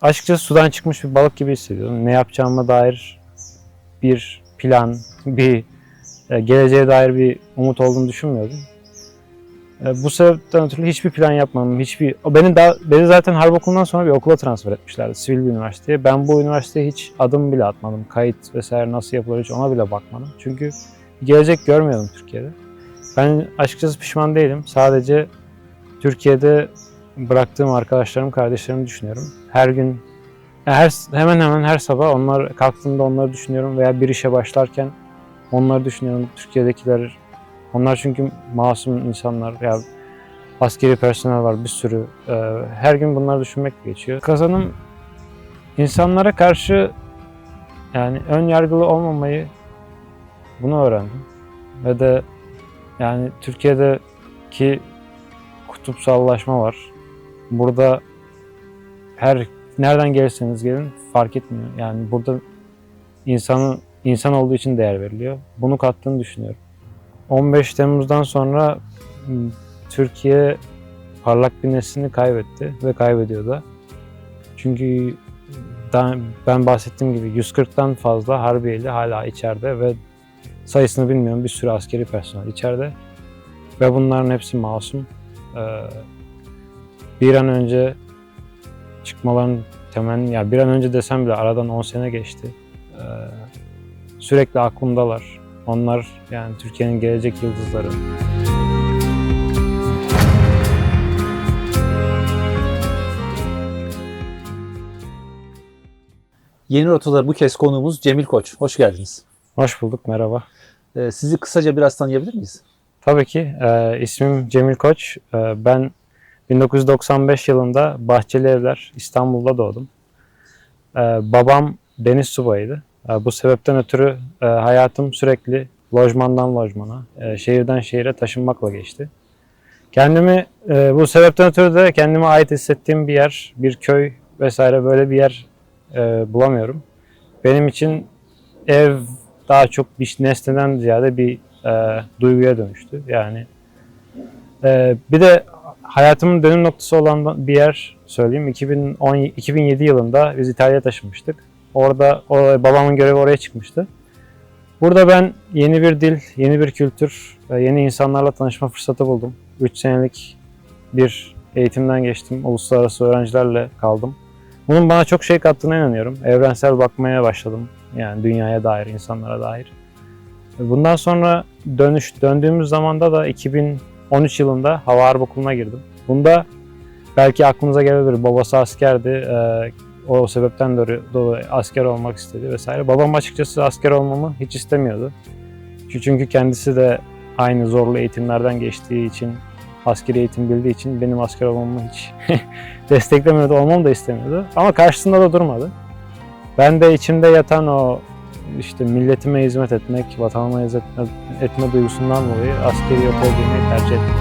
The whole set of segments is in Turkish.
açıkçası sudan çıkmış bir balık gibi hissediyorum. Ne yapacağıma dair bir plan, bir e, geleceğe dair bir umut olduğunu düşünmüyordum. E, bu sebepten ötürü hiçbir plan yapmadım. Hiçbir beni daha beni zaten harp okulundan sonra bir okula transfer etmişlerdi. Sivil bir üniversiteye. Ben bu üniversiteye hiç adım bile atmadım. Kayıt vesaire nasıl yapılır hiç ona bile bakmadım. Çünkü gelecek görmüyordum Türkiye'de. Ben açıkçası pişman değilim. Sadece Türkiye'de bıraktığım arkadaşlarım, kardeşlerimi düşünüyorum. Her gün her hemen hemen her sabah onlar kalktığımda onları düşünüyorum veya bir işe başlarken onları düşünüyorum. Türkiye'dekiler onlar çünkü masum insanlar. Ya askeri personel var bir sürü. Ee, her gün bunları düşünmek geçiyor. Kazanım insanlara karşı yani ön yargılı olmamayı bunu öğrendim. Ve de yani Türkiye'deki kutupsallaşma var. Burada her nereden gelirseniz gelin fark etmiyor. Yani burada insanın insan olduğu için değer veriliyor. Bunu kattığını düşünüyorum. 15 Temmuz'dan sonra m, Türkiye parlak bir neslini kaybetti ve kaybediyor da. Çünkü ben bahsettiğim gibi 140'tan fazla harbiyeli hala içeride ve sayısını bilmiyorum bir sürü askeri personel içeride. Ve bunların hepsi masum. Ee, bir an önce çıkmaların temenni, ya bir an önce desem bile aradan 10 sene geçti. Ee, sürekli aklımdalar. Onlar yani Türkiye'nin gelecek yıldızları. Yeni Rotalar bu kez konuğumuz Cemil Koç. Hoş geldiniz. Hoş bulduk, merhaba. Ee, sizi kısaca biraz tanıyabilir miyiz? Tabii ki. e, ismim Cemil Koç. E, ben 1995 yılında Bahçeli Evler İstanbul'da doğdum. E, babam deniz subayıydı. E, bu sebepten ötürü e, hayatım sürekli lojmandan lojmana, e, şehirden şehire taşınmakla geçti. Kendimi e, bu sebepten ötürü de kendime ait hissettiğim bir yer, bir köy vesaire böyle bir yer e, bulamıyorum. Benim için ev daha çok bir nesneden ziyade bir e, duyguya dönüştü. Yani e, bir de hayatımın dönüm noktası olan bir yer söyleyeyim. 2010 2007 yılında biz İtalya'ya taşınmıştık. Orada o, babamın görevi oraya çıkmıştı. Burada ben yeni bir dil, yeni bir kültür, yeni insanlarla tanışma fırsatı buldum. 3 senelik bir eğitimden geçtim. Uluslararası öğrencilerle kaldım. Bunun bana çok şey kattığına inanıyorum. Evrensel bakmaya başladım. Yani dünyaya dair, insanlara dair. Bundan sonra dönüş döndüğümüz zamanda da 2013 yılında Hava Harp Okulu'na girdim. Bunda belki aklınıza gelebilir. Babası askerdi. Ee, o sebepten dolayı asker olmak istedi vesaire. Babam açıkçası asker olmamı hiç istemiyordu. Çünkü kendisi de aynı zorlu eğitimlerden geçtiği için, askeri eğitim bildiği için benim asker olmamı hiç desteklemiyordu, olmamı da istemiyordu. Ama karşısında da durmadı. Ben de içimde yatan o işte milletime hizmet etmek, vatanıma hizmet etme duygusundan dolayı askeri yok olduğunu tercih ettim.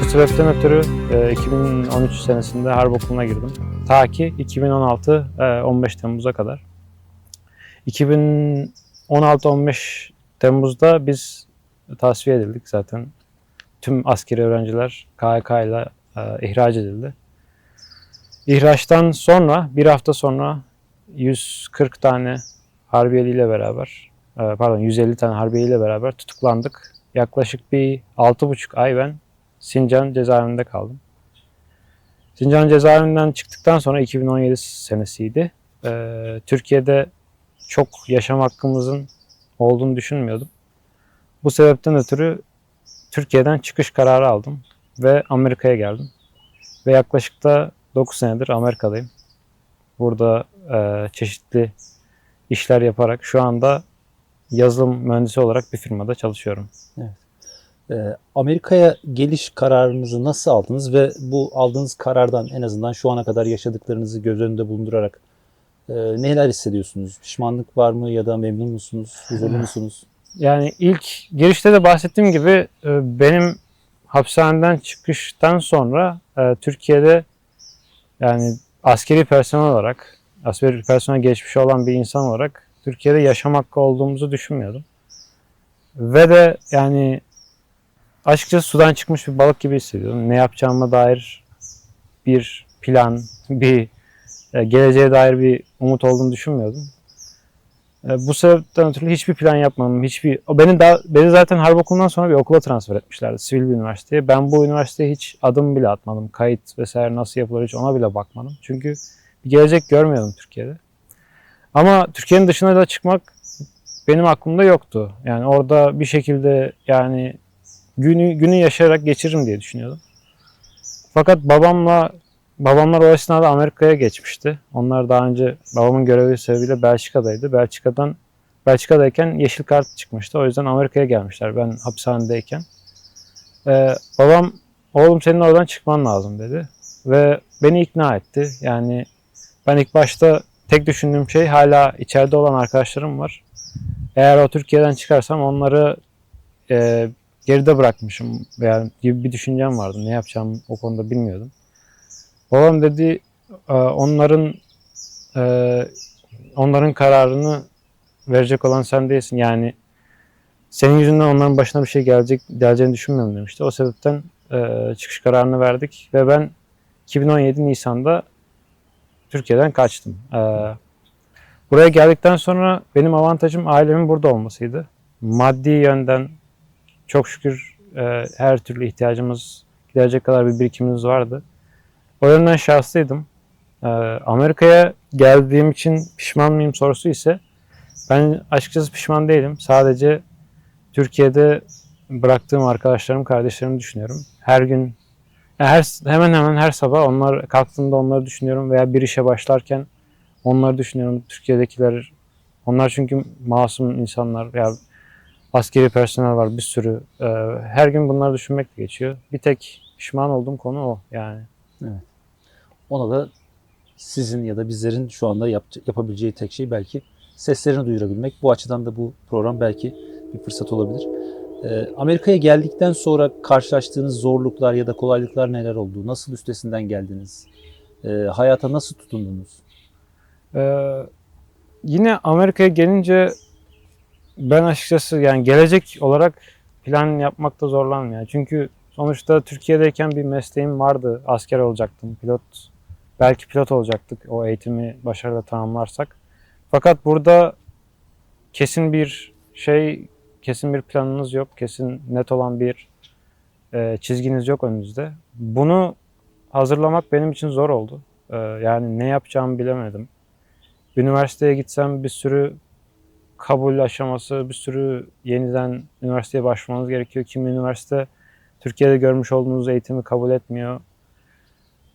Bu sebepten ötürü e, 2013 senesinde harp okuluna girdim. Ta ki 2016 e, 15 Temmuz'a kadar. 2016-15 Temmuz'da biz tasfiye edildik zaten. Tüm askeri öğrenciler KHK ile e, ihraç edildi. İhraçtan sonra bir hafta sonra 140 tane harbiyeliyle beraber e, pardon 150 tane harbiyeliyle beraber tutuklandık. Yaklaşık bir 6,5 ay ben Sincan cezaevinde kaldım. Sincan cezaevinden çıktıktan sonra 2017 senesiydi. E, Türkiye'de çok yaşam hakkımızın olduğunu düşünmüyordum. Bu sebepten ötürü Türkiye'den çıkış kararı aldım ve Amerika'ya geldim. Ve yaklaşık da 9 senedir Amerika'dayım. Burada e, çeşitli işler yaparak şu anda yazılım mühendisi olarak bir firmada çalışıyorum. Ee, Amerika'ya geliş kararınızı nasıl aldınız ve bu aldığınız karardan en azından şu ana kadar yaşadıklarınızı göz önünde bulundurarak e, neler hissediyorsunuz? Pişmanlık var mı ya da memnun musunuz? Huzurlu musunuz? Yani ilk girişte de bahsettiğim gibi e, benim hapishaneden çıkıştan sonra e, Türkiye'de yani askeri personel olarak, askeri personel geçmişi olan bir insan olarak Türkiye'de yaşam hakkı olduğumuzu düşünmüyordum. Ve de yani açıkçası sudan çıkmış bir balık gibi hissediyordum. Ne yapacağıma dair bir plan, bir e, geleceğe dair bir umut olduğunu düşünmüyordum. E, bu sebepten ötürü hiçbir plan yapmadım. Hiçbir beni daha beni zaten harp okulundan sonra bir okula transfer etmişlerdi. Sivil bir üniversiteye. Ben bu üniversiteye hiç adım bile atmadım. Kayıt vesaire nasıl yapılır hiç ona bile bakmadım. Çünkü bir gelecek görmüyordum Türkiye'de. Ama Türkiye'nin dışına da çıkmak benim aklımda yoktu. Yani orada bir şekilde yani günü günü yaşayarak geçiririm diye düşünüyordum. Fakat babamla babamlar o esnada Amerika'ya geçmişti. Onlar daha önce babamın görevi sebebiyle Belçika'daydı. Belçika'dan Belçika'dayken yeşil kart çıkmıştı. O yüzden Amerika'ya gelmişler ben hapishanedeyken. Ee, babam oğlum senin oradan çıkman lazım dedi. Ve beni ikna etti. Yani ben ilk başta tek düşündüğüm şey hala içeride olan arkadaşlarım var. Eğer o Türkiye'den çıkarsam onları e, geride bırakmışım veya gibi bir düşüncem vardı. Ne yapacağım o konuda bilmiyordum. Babam dedi onların e, onların kararını verecek olan sen değilsin. Yani senin yüzünden onların başına bir şey gelecek geleceğini düşünmüyorum demişti. O sebepten e, çıkış kararını verdik ve ben 2017 Nisan'da Türkiye'den kaçtım. E, buraya geldikten sonra benim avantajım ailemin burada olmasıydı. Maddi yönden çok şükür her türlü ihtiyacımız giderecek kadar bir birikimimiz vardı. O yönden şanslıydım. Ee, Amerika'ya geldiğim için pişman mıyım sorusu ise ben açıkçası pişman değilim. Sadece Türkiye'de bıraktığım arkadaşlarım, kardeşlerimi düşünüyorum. Her gün yani her hemen hemen her sabah onlar kalktığımda onları düşünüyorum veya bir işe başlarken onları düşünüyorum. Türkiye'dekiler onlar çünkü masum insanlar ya askeri personel var bir sürü. Ee, her gün bunları düşünmekle geçiyor. Bir tek pişman olduğum konu o yani. Ona da sizin ya da bizlerin şu anda yap- yapabileceği tek şey belki seslerini duyurabilmek. Bu açıdan da bu program belki bir fırsat olabilir. Ee, Amerika'ya geldikten sonra karşılaştığınız zorluklar ya da kolaylıklar neler oldu? Nasıl üstesinden geldiniz? Ee, hayata nasıl tutundunuz? Ee, yine Amerika'ya gelince ben açıkçası yani gelecek olarak plan yapmakta zorlandım yani. Çünkü sonuçta Türkiye'deyken bir mesleğim vardı. Asker olacaktım. Pilot belki pilot olacaktık o eğitimi başarıyla tamamlarsak. Fakat burada kesin bir şey, kesin bir planınız yok. Kesin net olan bir e, çizginiz yok önünüzde. Bunu hazırlamak benim için zor oldu. Ee, yani ne yapacağımı bilemedim. Üniversiteye gitsem bir sürü kabul aşaması, bir sürü yeniden üniversiteye başvurmanız gerekiyor. Kimi üniversite Türkiye'de görmüş olduğunuz eğitimi kabul etmiyor.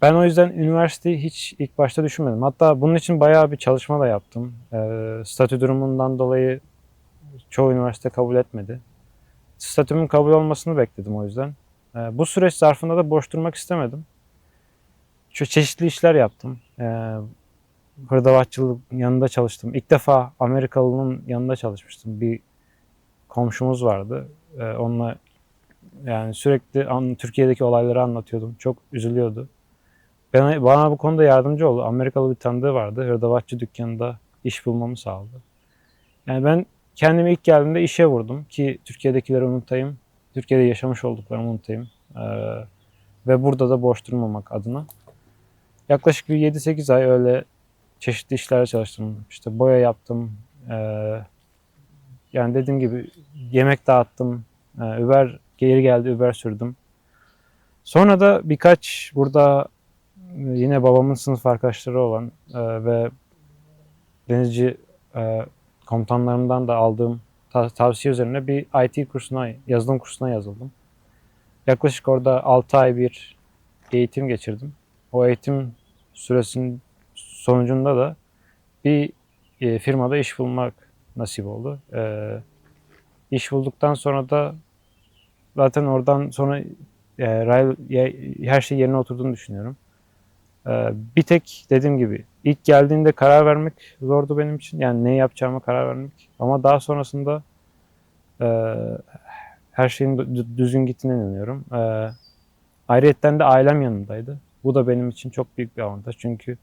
Ben o yüzden üniversiteyi hiç ilk başta düşünmedim. Hatta bunun için bayağı bir çalışma da yaptım. Ee, statü durumundan dolayı çoğu üniversite kabul etmedi. Statümün kabul olmasını bekledim o yüzden. Ee, bu süreç zarfında da boş durmak istemedim. Şu çeşitli işler yaptım. Ee, hırdavatçılık yanında çalıştım. İlk defa Amerikalının yanında çalışmıştım. Bir komşumuz vardı. Ee, onunla yani sürekli an, Türkiye'deki olayları anlatıyordum. Çok üzülüyordu. Ben, bana bu konuda yardımcı oldu. Amerikalı bir tanıdığı vardı. Hırdavatçı dükkanında iş bulmamı sağladı. Yani ben kendimi ilk geldiğimde işe vurdum ki Türkiye'dekileri unutayım. Türkiye'de yaşamış olduklarımı unutayım. Ee, ve burada da boş durmamak adına. Yaklaşık bir 7-8 ay öyle çeşitli işlerde çalıştım. İşte boya yaptım. Ee, yani dediğim gibi yemek dağıttım. Ee, Uber geri geldi Uber sürdüm. Sonra da birkaç burada yine babamın sınıf arkadaşları olan e, ve denizci e, komutanlarımdan da aldığım ta- tavsiye üzerine bir IT kursuna, yazılım kursuna yazıldım. Yaklaşık orada 6 ay bir eğitim geçirdim. O eğitim süresinin sonucunda da bir e, firmada iş bulmak nasip oldu. E, iş bulduktan sonra da zaten oradan sonra e, her şey yerine oturduğunu düşünüyorum. E, bir tek dediğim gibi ilk geldiğinde karar vermek zordu benim için. Yani ne yapacağıma karar vermek. Ama daha sonrasında e, her şeyin dü- düzgün gittiğine inanıyorum. E, ayrıyetten de ailem yanındaydı. Bu da benim için çok büyük bir avantaj. Çünkü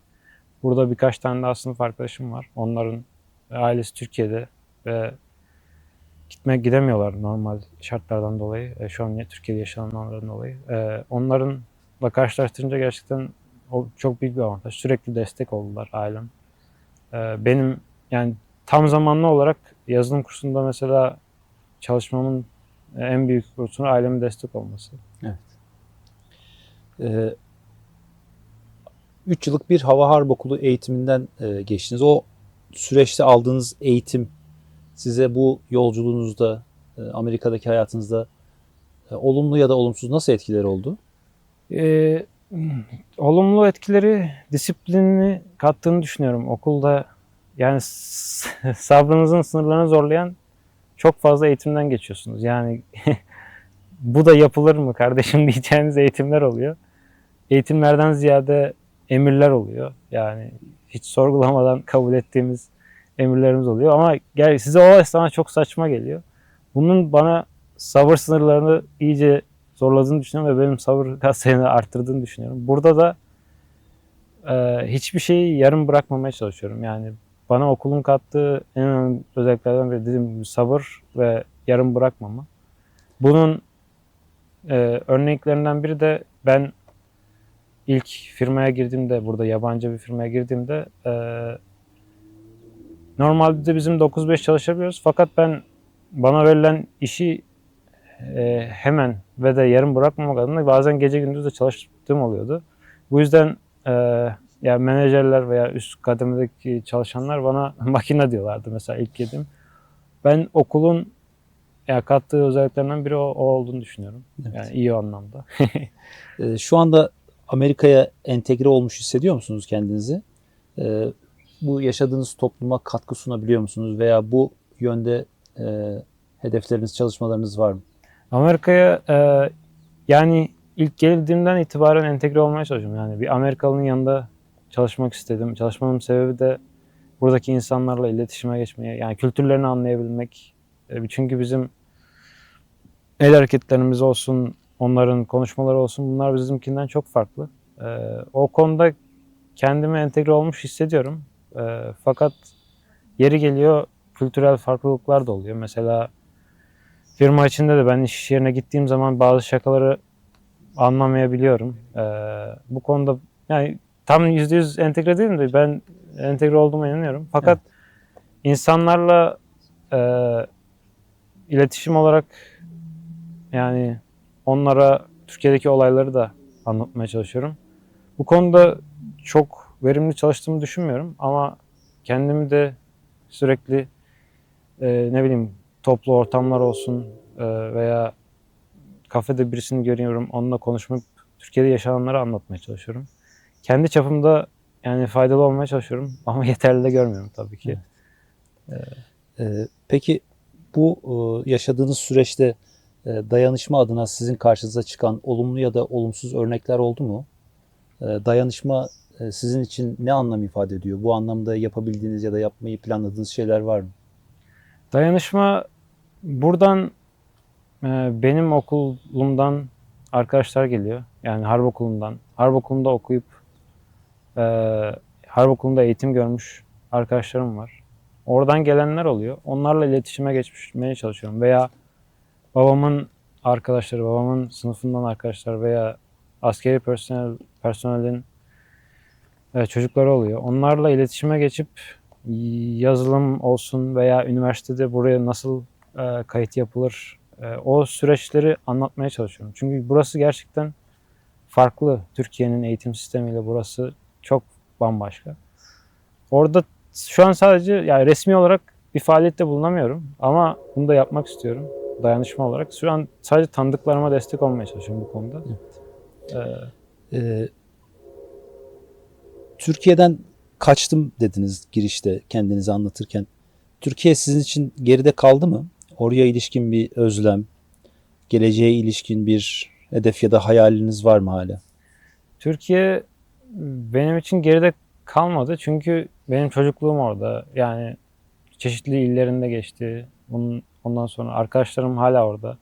burada birkaç tane daha sınıf arkadaşım var. Onların ailesi Türkiye'de ve gitme gidemiyorlar normal şartlardan dolayı. E, şu an Türkiye'de yaşananlardan dolayı. E, onlarınla karşılaştırınca gerçekten o çok büyük bir avantaj. Sürekli destek oldular ailem. E, benim yani tam zamanlı olarak yazılım kursunda mesela çalışmamın en büyük unsuru ailemin destek olması. 3 yıllık bir hava harp okulu eğitiminden e, geçtiniz. O süreçte aldığınız eğitim size bu yolculuğunuzda, e, Amerika'daki hayatınızda e, olumlu ya da olumsuz nasıl etkileri oldu? Ee, olumlu etkileri disiplinini kattığını düşünüyorum. Okulda yani sabrınızın sınırlarını zorlayan çok fazla eğitimden geçiyorsunuz. Yani bu da yapılır mı kardeşim diyeceğiniz eğitimler oluyor. Eğitimlerden ziyade emirler oluyor. Yani hiç sorgulamadan kabul ettiğimiz emirlerimiz oluyor. Ama gel size o esnada çok saçma geliyor. Bunun bana sabır sınırlarını iyice zorladığını düşünüyorum ve benim sabır katsayını arttırdığını düşünüyorum. Burada da e, hiçbir şeyi yarım bırakmamaya çalışıyorum. Yani bana okulun kattığı en önemli özelliklerden biri dediğim gibi sabır ve yarım bırakmama. Bunun e, örneklerinden biri de ben ilk firmaya girdiğimde, burada yabancı bir firmaya girdiğimde e, normalde bizim 9-5 çalışabiliyoruz. Fakat ben bana verilen işi e, hemen ve de yarım bırakmamak adına bazen gece gündüz de çalıştığım oluyordu. Bu yüzden e, ya menajerler veya üst kademedeki çalışanlar bana makine diyorlardı mesela ilk girdim. Ben okulun ya kattığı özelliklerinden biri o, o olduğunu düşünüyorum. Evet. Yani iyi anlamda. E, şu anda Amerika'ya entegre olmuş hissediyor musunuz kendinizi? E, bu yaşadığınız topluma katkı sunabiliyor musunuz veya bu yönde e, hedefleriniz, çalışmalarınız var mı? Amerika'ya e, yani ilk geldiğimden itibaren entegre olmaya çalışıyorum. Yani bir Amerikalı'nın yanında çalışmak istedim. Çalışmamın sebebi de buradaki insanlarla iletişime geçmeye, yani kültürlerini anlayabilmek. E, çünkü bizim el hareketlerimiz olsun, onların konuşmaları olsun bunlar bizimkinden çok farklı. E, o konuda kendimi entegre olmuş hissediyorum. E, fakat yeri geliyor kültürel farklılıklar da oluyor. Mesela firma içinde de ben iş yerine gittiğim zaman bazı şakaları anlamayabiliyorum. Ee, bu konuda yani tam %100 entegre değilim de ben entegre olduğuma inanıyorum. Fakat insanlarla e, iletişim olarak yani onlara Türkiye'deki olayları da anlatmaya çalışıyorum. Bu konuda çok verimli çalıştığımı düşünmüyorum ama kendimi de sürekli e, ne bileyim toplu ortamlar olsun e, veya kafede birisini görüyorum onunla konuşmak Türkiye'de yaşananları anlatmaya çalışıyorum. Kendi çapımda yani faydalı olmaya çalışıyorum ama yeterli de görmüyorum tabii ki. E, peki bu e, yaşadığınız süreçte e, dayanışma adına sizin karşınıza çıkan olumlu ya da olumsuz örnekler oldu mu? E, dayanışma e, sizin için ne anlam ifade ediyor? Bu anlamda yapabildiğiniz ya da yapmayı planladığınız şeyler var mı? Dayanışma buradan e, benim okulumdan arkadaşlar geliyor. Yani harp okulundan. Harp okulunda okuyup e, harp okulunda eğitim görmüş arkadaşlarım var. Oradan gelenler oluyor. Onlarla iletişime geçmeye çalışıyorum. Veya babamın arkadaşları, babamın sınıfından arkadaşlar veya askeri personel, personelin e, çocukları oluyor. Onlarla iletişime geçip yazılım olsun veya üniversitede buraya nasıl e, kayıt yapılır e, o süreçleri anlatmaya çalışıyorum. Çünkü burası gerçekten farklı. Türkiye'nin eğitim sistemiyle burası çok bambaşka. Orada şu an sadece yani resmi olarak bir faaliyette bulunamıyorum ama bunu da yapmak istiyorum dayanışma olarak. Şu an sadece tanıdıklarıma destek olmaya çalışıyorum bu konuda. E, Ee, Türkiye'den kaçtım dediniz girişte kendinizi anlatırken. Türkiye sizin için geride kaldı mı? Oraya ilişkin bir özlem, geleceğe ilişkin bir hedef ya da hayaliniz var mı hala? Türkiye benim için geride kalmadı çünkü benim çocukluğum orada. Yani çeşitli illerinde geçti. Bunun, ondan sonra arkadaşlarım hala orada.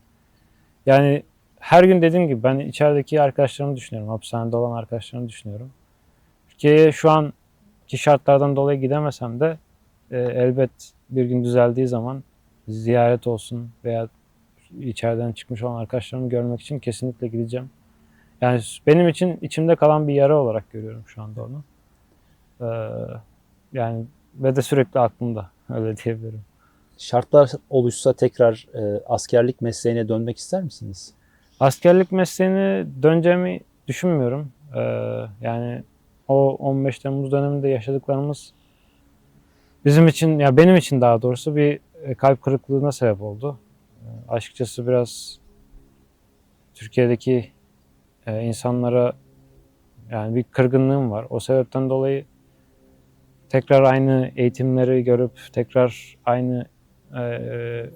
Yani her gün dediğim gibi ben içerideki arkadaşlarımı düşünüyorum. Hapishanede olan arkadaşlarımı düşünüyorum. Türkiye'ye şu anki şartlardan dolayı gidemesem de e, elbet bir gün düzeldiği zaman ziyaret olsun veya içeriden çıkmış olan arkadaşlarımı görmek için kesinlikle gideceğim. Yani benim için içimde kalan bir yara olarak görüyorum şu anda onu. Ee, yani ve de sürekli aklımda öyle diyebilirim. Şartlar oluşsa tekrar e, askerlik mesleğine dönmek ister misiniz? Askerlik mesleğine döneceğimi düşünmüyorum. Ee, yani o 15 Temmuz döneminde yaşadıklarımız bizim için ya benim için daha doğrusu bir kalp kırıklığına sebep oldu. Ee, açıkçası biraz Türkiye'deki e, insanlara yani bir kırgınlığım var. O sebepten dolayı tekrar aynı eğitimleri görüp tekrar aynı e,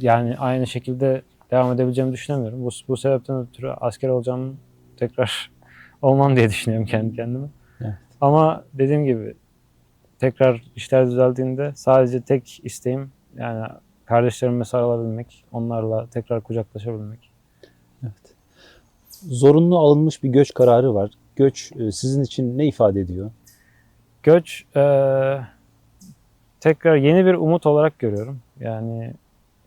yani aynı şekilde devam edebileceğimi düşünemiyorum. Bu, bu sebepten ötürü asker olacağım tekrar olmam diye düşünüyorum kendi kendime. Evet. Ama dediğim gibi tekrar işler düzeldiğinde sadece tek isteğim yani kardeşlerime sarılabilmek, onlarla tekrar kucaklaşabilmek. Evet. Zorunlu alınmış bir göç kararı var. Göç e, sizin için ne ifade ediyor? Göç eee, tekrar yeni bir umut olarak görüyorum. Yani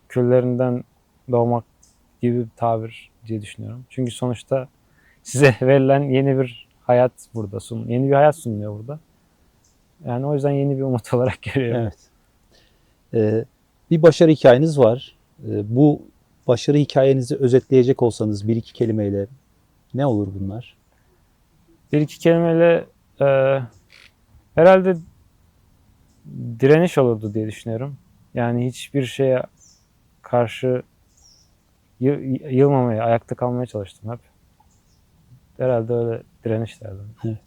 küllerinden doğmak gibi bir tabir diye düşünüyorum. Çünkü sonuçta size verilen yeni bir hayat burada sun, yeni bir hayat sunuluyor burada. Yani o yüzden yeni bir umut olarak görüyorum. Evet. E, bir başarı hikayeniz var. E, bu başarı hikayenizi özetleyecek olsanız bir iki kelimeyle ne olur bunlar? Bir iki kelimeyle eee, herhalde direniş olurdu diye düşünüyorum. Yani hiçbir şeye karşı yı- yılmamaya, ayakta kalmaya çalıştım hep. Herhalde öyle direniş derdim.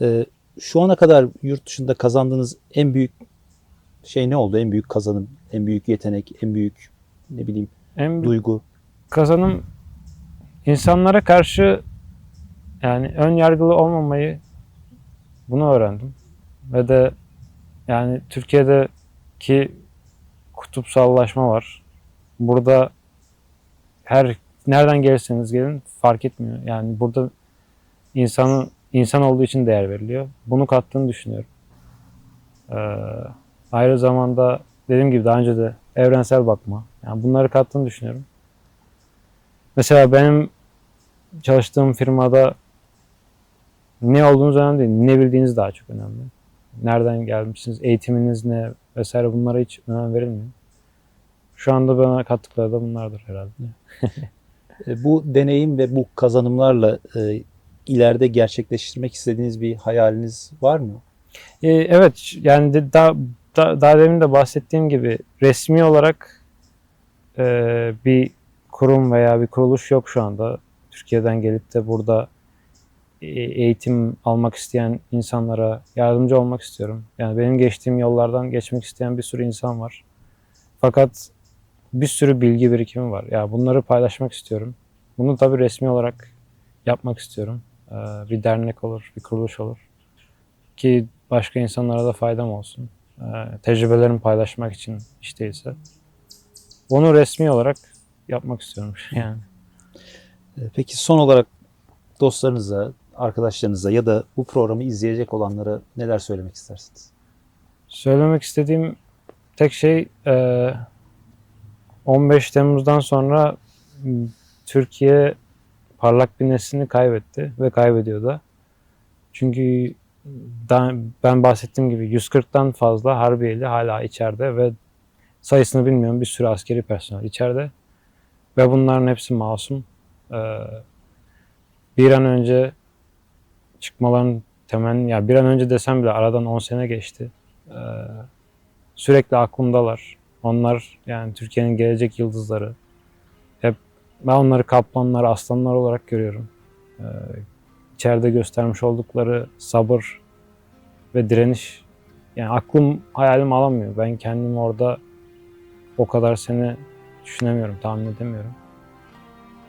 E, şu ana kadar yurt dışında kazandığınız en büyük şey ne oldu? En büyük kazanım, en büyük yetenek, en büyük ne bileyim En büyük duygu. kazanım insanlara karşı yani ön yargılı olmamayı bunu öğrendim. Ve de yani Türkiye'deki kutupsallaşma var. Burada her nereden gelirseniz gelin fark etmiyor. Yani burada insanın insan olduğu için değer veriliyor. Bunu kattığını düşünüyorum. Ee, ayrı zamanda dediğim gibi daha önce de evrensel bakma. Yani bunları kattığını düşünüyorum. Mesela benim çalıştığım firmada ne olduğunuz önemli değil. Ne bildiğiniz daha çok önemli. Nereden gelmişsiniz, eğitiminiz ne vesaire bunlara hiç önem verilmiyor. Şu anda bana kattıkları da bunlardır herhalde. E, Bu deneyim ve bu kazanımlarla e, ileride gerçekleştirmek istediğiniz bir hayaliniz var mı? Ee, evet yani de, daha, da- daha demin de bahsettiğim gibi resmi olarak e, bir kurum veya bir kuruluş yok şu anda. Türkiye'den gelip de burada e, eğitim almak isteyen insanlara yardımcı olmak istiyorum. Yani benim geçtiğim yollardan geçmek isteyen bir sürü insan var. Fakat bir sürü bilgi birikimi var. Ya bunları paylaşmak istiyorum. Bunu tabii resmi olarak yapmak istiyorum. Ee, bir dernek olur, bir kuruluş olur. Ki başka insanlara da faydam olsun. Ee, tecrübelerimi paylaşmak için hiç değilse. Bunu resmi olarak yapmak istiyorum yani. E, Peki son olarak dostlarınıza, arkadaşlarınıza ya da bu programı izleyecek olanlara neler söylemek istersiniz? Söylemek istediğim tek şey e, 15 Temmuz'dan sonra Türkiye parlak bir neslini kaybetti ve kaybediyor da. Çünkü ben bahsettiğim gibi 140'tan fazla Harbiyeli hala içeride ve sayısını bilmiyorum bir sürü askeri personel içeride. Ve bunların hepsi masum. E, bir an önce çıkmaların temenni, ya bir an önce desem bile aradan 10 sene geçti. Ee, sürekli aklımdalar. Onlar yani Türkiye'nin gelecek yıldızları. Ben onları kaplanlar, aslanlar olarak görüyorum. Ee, içeride göstermiş oldukları sabır ve direniş. Yani aklım hayalim alamıyor. Ben kendimi orada o kadar sene düşünemiyorum, tahmin edemiyorum.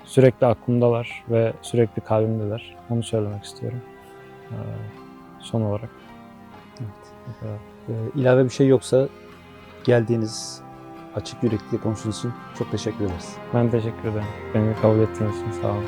Sürekli aklımdalar ve sürekli kalbimdeler. Onu söylemek istiyorum. Ee, son olarak. Evet. Bu kadar. E, ilave bir şey yoksa geldiğiniz açık yürekli konuştuğunuz için çok teşekkür ederiz. Ben teşekkür ederim. Beni kabul ettiğiniz için sağ olun.